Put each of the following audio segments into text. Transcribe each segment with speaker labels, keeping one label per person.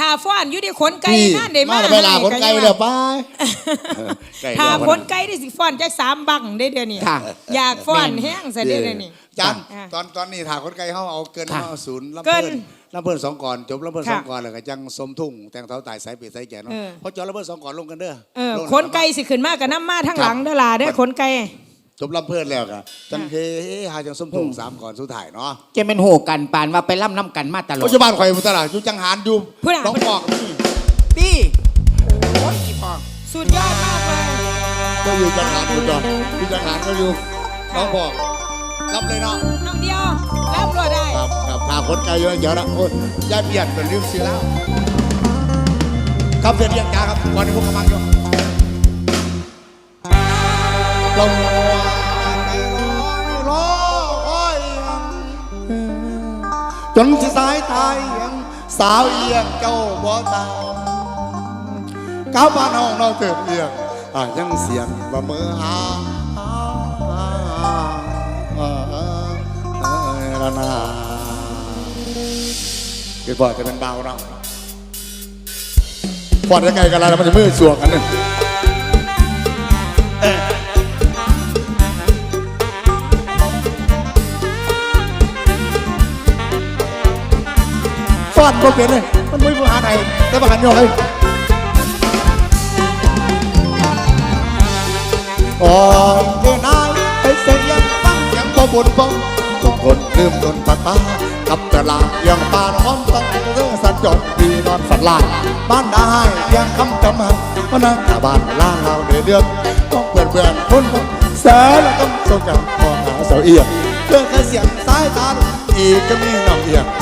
Speaker 1: ทาฟ้อนอยู่ที่ขนไก่
Speaker 2: พี่
Speaker 1: นั่นได้มา
Speaker 2: มาเวลาคนไกลแล้วไป
Speaker 1: ทาขนไก่ได้สิฟ้อนจักสามบังได้เดี๋ยวนี้
Speaker 3: ค่ะ
Speaker 1: อยากฟ้อนแห้งซะเดี๋ยวนี้
Speaker 2: จัน
Speaker 1: อะ
Speaker 2: ตอนตอนนี้ถาคนไกลเขาเอาเกิน
Speaker 3: ค่ะ
Speaker 2: เขาเอาศูนย์ลำ
Speaker 1: เกิ
Speaker 2: เพิ่
Speaker 1: น
Speaker 2: นลำเพิ่นสองก่อนจบลำเพิ่น
Speaker 1: ค่ะ
Speaker 2: สองก่อนแล้วก็จังสมทุ่งแต่งเท้าตายสายปีดสายแก่เนาะ
Speaker 1: เออ
Speaker 2: เพราะจอลำเพิ่นสองก่อนลงกันเด้อ
Speaker 1: เออ
Speaker 2: ลง
Speaker 1: ขนไก่สิขึ้นมากับน้ำมาทั้งหลังเด้อล่ะเด้อขนไก่
Speaker 2: จบลำเพิ่นแล้วก็จังเฮหาจังสมทุ่งสามก่อนสุดท้ายเนาะ
Speaker 3: จะเป็นโหกันปานว่าไปล่ำน้ำกันมาตลอด
Speaker 2: ปัจจุบันข่อยมุตลาดอยู่จังหารอยู่
Speaker 1: เพื่อนอะ
Speaker 2: น้องบอกนี่
Speaker 3: ตี้
Speaker 1: สุดยอดมากเลย
Speaker 2: ก็อยู่จังหารอยู่จอนอยู่จังหารก็อยู่น้องบอกรับเลยเนาะ
Speaker 1: น้องเดียวรับรอได้
Speaker 2: ครับครับถาคนไกลเยอะเยอะนะโอ้ยยายเปลี่ยนเป็นริ้วซีแล้วครับเสียเรียงจ้าครับก่อนที่พวกกำลังอยู่ ลงรอคอยจนที่สายตายยังสาวเอียงเจ้าบ่ตาก้าวบ้านห้องนอกเติบเอียงอะยังเสียงว่มือหาละนาเกิดบ่จะเป็นเบาเนาะฟอดยังไงกันล่ะแล้วมันจะมือสวงกันหนึ่ง ฟาดก็เป็นเลย มันไม่ผู้หาไหนแต่ประหันยอเลยอ่อนเดินายไปเสียงฟังยังบ่บุญบ่ทุกคนลืมตนปักป้ากับตลาดยังปานห้อมตั้งเรื่องสัญจรปีนอนฝันลายบ้านได้เพียงคำจำหันมานั่งหน้าบ้านล่างเราเดือดเดือดต้องเปลี่ยนเปลี่ยนคนแสนต้องส่งกันมองหาเสาเอียงเพื่อแค่เสียงสายตาอีกก็มีน้องเอียงมาเรียงไป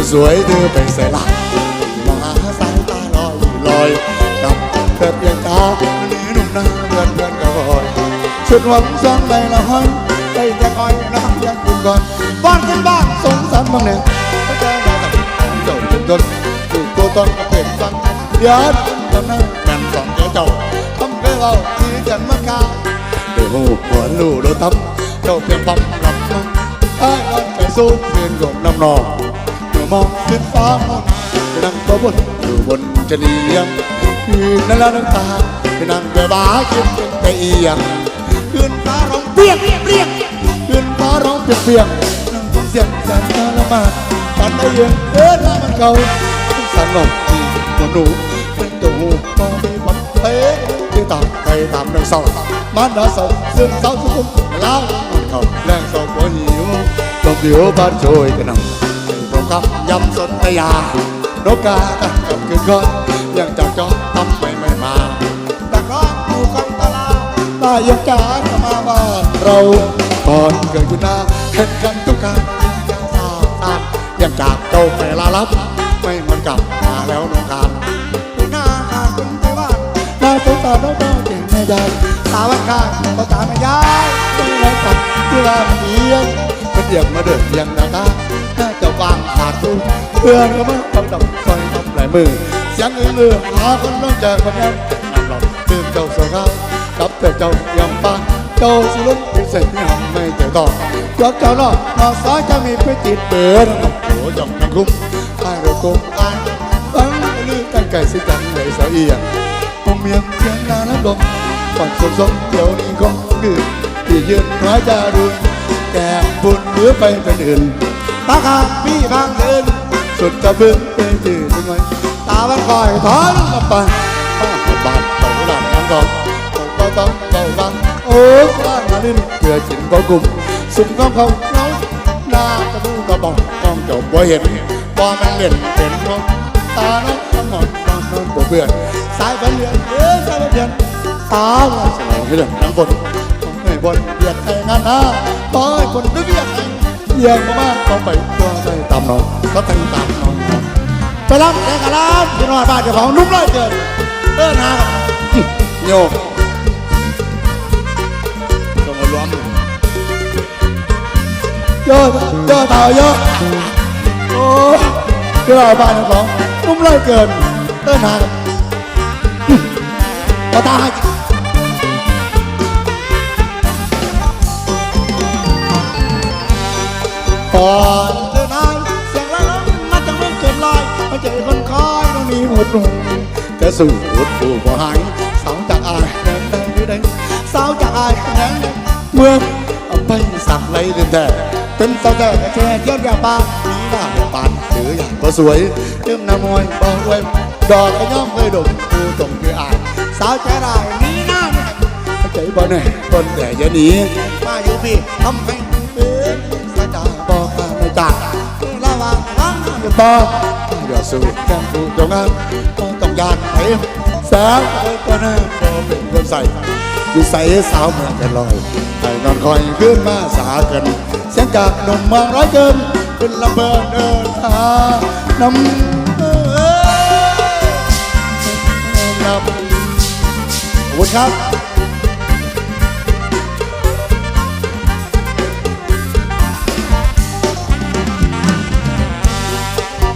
Speaker 2: คุยก็สวยเธอไปใส่ลายมาสายตาลอยลอยกับเธอเพียงตาวันนี้หนุ่มหน้าเพื่อนเพื่อนก็คอยสุดวังสร้างใบละห้อยไปแต่คอยน้ำยังกินก่อนบ้านกันบ้านสงสารบ้างเนี่ยพระเจ้สับเจ้าจนจนถูกตัวตนก็เป็นฟังเดี๋ยวตอนนั้นแม่นสองเจ้าเจ้าทำเพื่อเราที่จันมากาเดี๋ยวหัวลูโดทำเจ้าเพียงปั๊มหลับมาไอ้นอนไปสู้เพื่อนกบน้ำนอง มองขึ้นฟ้ามองไปนั่งตัวบนอยู่บนจะเลียงคืนนั้นแล้วน้ำตาไปนั่งเบบ้าคิดเป็นไปเอียงคืนฟ้าร้องเปรียกเปรียกคืนฟ้าร้องเปรียกเปรียกนั่งฟังเสียงแสนทรมานปันได้เยังเออหน้ามันเก่าสั่นหลงที่หัวหนูเป็นตัวหูมองมีมันเตะที่ตามไปตามเรื่องเศร้ามันด่าเศร้าซึ่งเศร้าทุกคนแล้วมันเขาแรงเศร้าหัวหิวต้องเดี๋ยวบ้านช่วยกันนำ ผมกับยำสนธยานกกาตั้งกับคืนก่อนยังจากจอทำไมไม่มาแต่ร้องอยู่กันตลาดตายังจานมาบ้านเราก่อนเกิดคุณนาเห็นกันทุกการยังสาวสานยังจากเจ้าไปลาลับ ไม่เหมือนกับมาแล้วนงการคุณหน้าขาดคุณไปบ้านน่าสงสารน้องเจ้าเก่งไม่ได้ตาวันข้างก็ตาไม่ย้ายต้องไรตัดที่ลามเอียงมันเอียงมาเดินเอียงหนาตาถ้าจะวางขาดดูเพื่อนก็มาทำดอกไฟทำหลายมือเสียงเอื้อหาคนน้องจากคนนั้นนำเราตื่นเจ้าโซเขากับแต่เจ้ายังปังเจ้าสิลุกที่เสร็จที่หำไม่เจอต่อยกเจ้านอกนอกซ้ายจะมีไปติดเบือนโอ้ยองนังคุ้มตายเราคุ้มตายฟังลือตั้งไก่สิจังเลยสาวเอียงผมเมียงเพียงนาน้ำลมฝันสมสมเดี๋ยวนี้ก็คือที่ยืนร้ายจะรุนแก่บุญเหลือไปเป็นอื่น ตาขาดพี่บางเดินสุดจะบึ้งไปจืดทำไมตาวันคอยถอนลับไปบ้านบ้านเต่าหลังน้ำกองเต่าต้องเต่าบังโอ้บ้านมาลิ้นเพื่อจินบ่กลุ่มสุ่มก้องเขาเนาหน้ากระดูกระบอกกองจ้าบ่เห็นบ่แม่นเล่นเป็นน้องตาน้องน้ำหมดน้องน้องบ่เบื่อสายไปเรียนเอ้ยสายไปเรียนตาว่าสลายให้เรื่องน้ำฝนให้บนเบียดให้งานนะต่อให้คนด้วยเบียดให้เบี ยดมากๆต้องไปตัวใจตามน้องก็ตั้งตามน้องไปรับแกกะรับพี่น้อยบ้านเจ้าของนุ่มเลยเกินเอิ้นหาครับโยกต้องมารวมโยกโยกเต่าโยกโอ้พี่น้อยบ้านเจ้าของนุ่มเลยเกินเอิ้นหาครับมาตาให้ ก่อนเธอนายเสียงร้องมันจะไม่เกินลอยมันใจคนคอยต้องมีหมดลงจะสู้หดผู้บ่หายสาวจากอายแดงแดงแดงสาวจากอายแดงเมื่อเอาไปสักไหลเดินแต่เป็นสาวแต่แค่เที่ยวอย่างปานมีหน้าอย่างปานหรืออย่างก็สวยเติมน้ำมวยบอกไว้ดอกก็ย่อมเคยดมผู้ตรงคืออายสาวใจร้ายมีหน้าไม่ใจบ่แน่คนแต่อย่าหนีมาอยู่พี่ทำให้ รังอย่อกอย่าสู้แก้มผู้ตรงนั้นต้องยานไปสาวก็น่าพอเป็นคนใส่อยู่ใส่สาวเมืองกันลอยให้นอนคอยขึ้นมาสากันเสียงจากหนุ่มเมืองร้อยเกินขึ้นลำเบิดเดินหานำเอ้ยนำขอบคุณครับ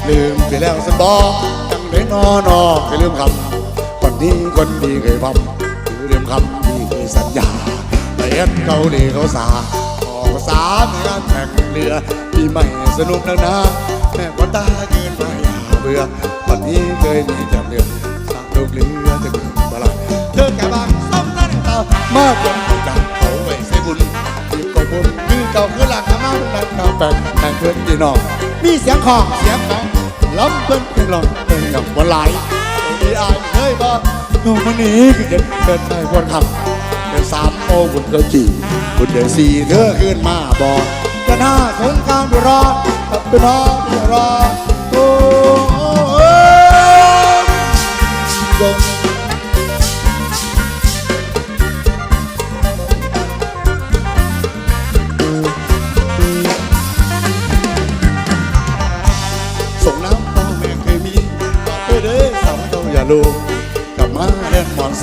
Speaker 2: ลืมไปแล้วสบองจังได้นอนอเคยลืมคำคนนี้คนดีเคยพำคือลืมคำที่เคยสัญญาแต่เอ็ดเกาหลีเขาสาออสามในงานแข่งเรือที่ไม่สนุกนักหนาแม่ก็ตาเกินไปอย่าเบื่อวันนี้เคยมีแต่เรื่องสร้างลูกเรือจะเกิดบลาเธอแก่บางซ้ำนั่นตามากจนจากเขาไว้ใส่บุญที่ก็บุญคือเก่าคือหลัง มาดังแฟแต่เพื่อนพี่น้องมีเสียงของเสียงของล้ำเป็นเป็นลอกเป็นอย่างวันไหลมีอายเคยบอกหนุ่มมันนี้เดินเดินไปคนขับเดินสามโมงคุณก็จีคุณเดินสี่เธอขึ้นมาบอกจะหน้าสงการไปรอกับไปรอไปรอโอ้ย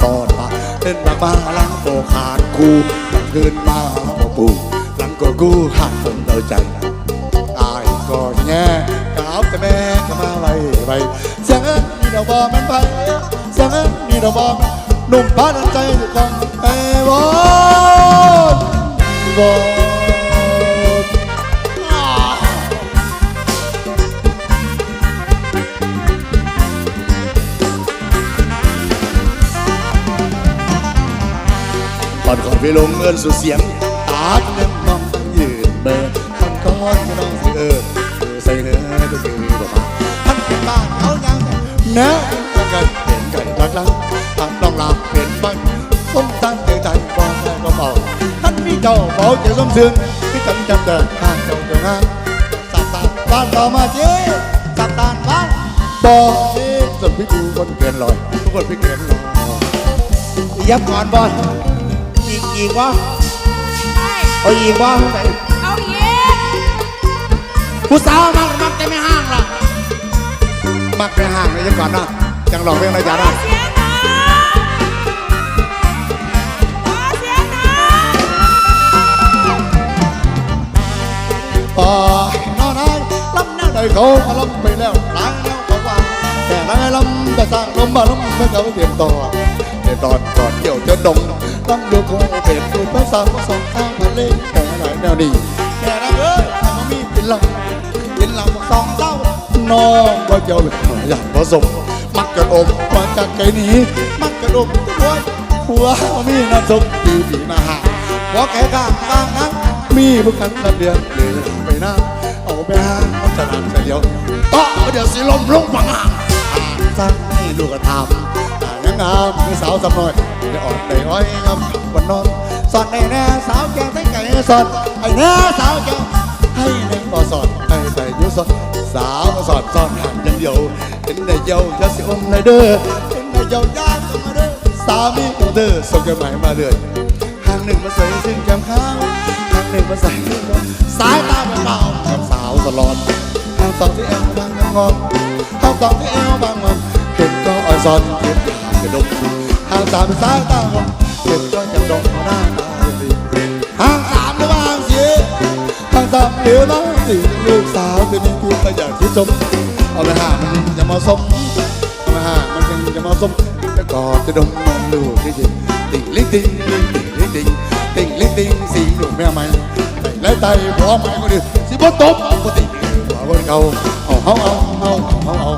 Speaker 2: เล่นมอนสอดปะเล่นแบบมาล้างโบขาดกูกลับคืนมาบ่ปูหลังก็กูขาดคนเดาใจอายก็แง่กับแต่แม่ก็มาไว้ไว้เสียงเอิ้นนี่ดอกบอมันไปเสียงเอิ้นนี่ดอกบอมนหนุ่มบ้านใจทุกคนไอ้บอลบอลก่อนก่อน ไปลงเงินสุดเสียงตาเงินมองตั้งยืนเบอร์ท่านก้อนจะต้องสิเออเออใส่เนื้อจะคือบอกว่าท่านเป็นบ้านเขายังเนื้อกันเห็นไก่รักลังท่านต้องลาเป็นบ้านส้มตั้งใจใจบอกได้ก็บอกท่านมีเจ้าบอกจะส้มซึงที่จำจำเดินทางเจ้าเจ้างานสัตตานบ้านต่อมาเจ๊สัตตานบ้านบอกเจ๊จนพี่ดูคนเกินลอยทุกคนพี่เกินลอยยับก่อนบอล อีกอีกวะเอาอีกวะ
Speaker 1: เอาเย็น
Speaker 2: ผู้สาวมักมักจะไม่ห้างล่ะมักไม่ห้างเลยยังก่อนนะจังหลอก แต่ล้างให้ลำแต่สร้างลมมาลำไม่เขาเตรียมต่อนก่อนเดี่ยวจะดงต้องดูคงเป็นดูภาษาสองข้างมาเล่นแต่ไหนแนวนี้แต่ละเอ้ยถ้ามันมีเป็นลำเป็นลำสองเศร้าน้องว่าเจ้าเลยอย่ากผสมมักกระอมมาจากไกลนี้มักกระอมตัวหัวมีน้ำซุปดีดีมาหาหัวแก่ข้างบางนั้นมีผู้กันลำเดือนเหลือไปหน้าเอาไปหาเอาจะนำเสียวต่อเดี๋ยวสิลมลงบังอ่างอ่างสั้นให้ลูกกระทำ งงามคือสาวสำน้อยได้อ่อนได้อ้อยงามวันนอนสอนในแน่สาวแก่ทั้งไก่สอนไอ้แน่สาวแก่ให้ในบ่อสอนให้ใส่ยุสอนสาวมาสอนสอนห่างอย่างเดียวเห็นได้เยาจะสิอมในเด้อเห็นได้เยาญาติมาเด้อสามีของเธอส่งจดหมายมาเลยทางหนึ่งมาใส่ซึ่งแก้มขาวทางหนึ่งมาใส่สายตาเป็นเบากับสาวตลอดทางสองที่เอวบางงอนทางสองที่เอวบางงอนเห็นก็อ่อนซอนเห็นอยากกระ ดกทางสามเป็นสายตางอนเห็นก็ยังดงหน้าตาดีทางสามหรือว่าทางสี่ทางสามหรือว่าทางสี่ลูกสาวจะมีคุณก็อยากที่ชมเอาไปหามันจะมาสมเอาไปหามันยังจะมาสมจะกอดจะดมมันลูกที่จริงติ่งลิงติ่งลิงติ่งลิงติ่งติ่งลิงติ่งสีหนุ่มแม่ใหม่ไล่ไตพร้อมไหมก็ดีสิบ่ตบปกติหัวบนเก่าเอาเอาเอาเอาเอาเอา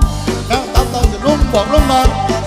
Speaker 2: บอกลงนอนสาวผู้สาวนอนไม่นอนนั่งอยู่นอนกินไม่นอน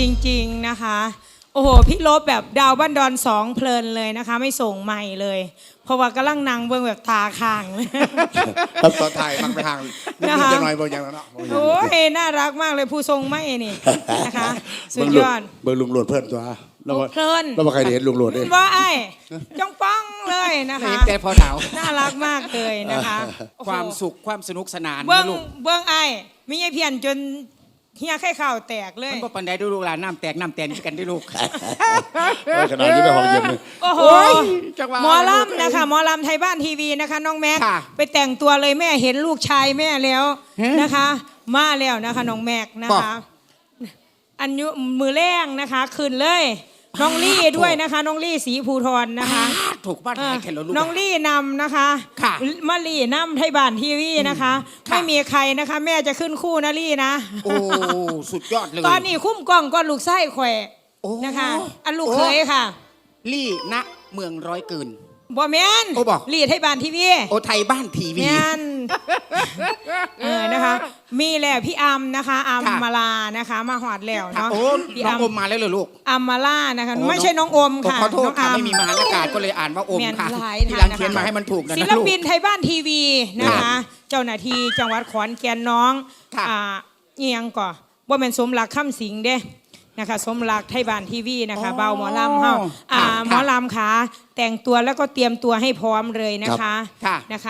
Speaker 1: จริง ๆนะคะ โอ้โห พี่ลบแบบดาวบ้านดอนสองเพลินเลยนะคะ ไม่ส่งใหม่เลย เพราะว่ากำลังนั่งเบิ่งแบบตาค้างเลย
Speaker 2: ครับตอนไทยมันไปทางนิ
Speaker 1: นะคะ
Speaker 2: ดๆจะหน่อยบางอย่างแล้วเนาะ
Speaker 1: โอ้ยน่ารักมากเลยผู้ทรงไม่นี่นะคะ สุดยอด
Speaker 2: เบอร์ลุงโหลดเพื่อนตัวแล้วว่า
Speaker 1: เพลิน
Speaker 2: แล้วว่าใครเห็นลุงโหลดเอง
Speaker 1: ว่าไอ้จ้องป้องเลยนะ
Speaker 3: เห็
Speaker 1: คะ
Speaker 3: นแต่พอหนาว
Speaker 1: น่ารักมากเลยนะคะโอ้โห
Speaker 3: ความสุขความสนุกสนาน
Speaker 1: เบิ้
Speaker 3: นะ
Speaker 1: ง
Speaker 3: ลูก
Speaker 1: เบิ้งไอ้มีไอ้เพียนจน เฮียไข่ข่าวแตกเลย
Speaker 3: มันบ่ปันใดดูลูกหลานน้ำแตกน้ำแตนกันได้ลูก
Speaker 2: เออขนาดนี้ไม่ห้องเย็นเลย
Speaker 1: โอ้โห
Speaker 3: โอ้ยจังหวะ
Speaker 1: หมอลำนะคะหมอลำไทยบ้านทีวีนะคะ น้องแม็ก
Speaker 3: ค่ะ
Speaker 1: ไปแต่งตัวเลยแม่เห็นลูกชายแม่แล้ว
Speaker 3: ฮะ
Speaker 1: นะคะ มาแล้วนะคะน้องแม็กนะคะ อันยุมือแรงนะคะขึ้นเลย น้องลี่ด้วยนะคะ น้องลี่สีภูทรนะคะ
Speaker 3: ถูกบ้าน
Speaker 1: เอ
Speaker 3: ไท
Speaker 1: อย
Speaker 3: แค่เราลูก
Speaker 1: น้องลี่นำนะคะ
Speaker 3: ค่ะ
Speaker 1: มาลี่นำไทยบ้านทีวีนะคะ
Speaker 3: ค่ะ
Speaker 1: ไม่มีใครนะคะ แม่จะขึ้นคู่นะลี่นะ
Speaker 3: โอ้สุดยอดเลย
Speaker 1: ตอนนี้คุ้มกล้องก็ลูกไส้แขวะ
Speaker 3: โอ้
Speaker 1: นะคะ อันลูก
Speaker 3: โอ้
Speaker 1: เคยค่ะ
Speaker 3: ลี่ณเมืองร้อยเกิน
Speaker 1: บ่แมน
Speaker 3: โอ้บ่
Speaker 1: ลี่ไทยบ้านทีวี
Speaker 3: โอไทยบ้านทีวี
Speaker 1: แมนเออนะคะ มีแล้วพี่อัมนะคะอัม
Speaker 3: ค่ะ
Speaker 1: มาลานะคะ มาหอดแล้ว
Speaker 3: ค่ะ
Speaker 1: เนาะ
Speaker 3: โอ้
Speaker 1: พี่
Speaker 3: น้อง
Speaker 1: อัม
Speaker 3: อมมาแล้วเลยลูก
Speaker 1: อัมมาล่านะคะ
Speaker 3: โอ้
Speaker 1: ไม่ใช่น้องอมค่ะ
Speaker 3: ขอโทษ
Speaker 1: น้อง
Speaker 3: ค่ะ
Speaker 1: อัม
Speaker 3: ไม่มีมหานากาศก็เลยอ่านว่าอม
Speaker 1: แม่น
Speaker 3: ค่ะ
Speaker 1: หลาย
Speaker 3: ที
Speaker 1: ทาง
Speaker 3: หลัง
Speaker 1: นะคะ
Speaker 3: เขียนมาให้มันถูกนะ
Speaker 1: ศิ
Speaker 3: นะ
Speaker 1: ล
Speaker 3: ลูก
Speaker 1: ปินไทยบ้านทีวีนะคะ
Speaker 3: ค่ะ
Speaker 1: เจ้าหน้าที่จังหวัดขอนแก่นน้อง
Speaker 3: ค่ะ
Speaker 1: อ่าเอียงก่อว่าเป็นสมรักข้ามสิงเด้ นะคะสมรักไทยบ้านทีวีนะคะ
Speaker 3: อ๋อ
Speaker 1: เบาหมอลำเฮาอ่า
Speaker 3: ค่ะ
Speaker 1: หมอลำขาแต่งตัวแล้วก็เตรียมตัวให้พร้อมเลยนะคะ
Speaker 3: ค่ะ
Speaker 1: นะคะ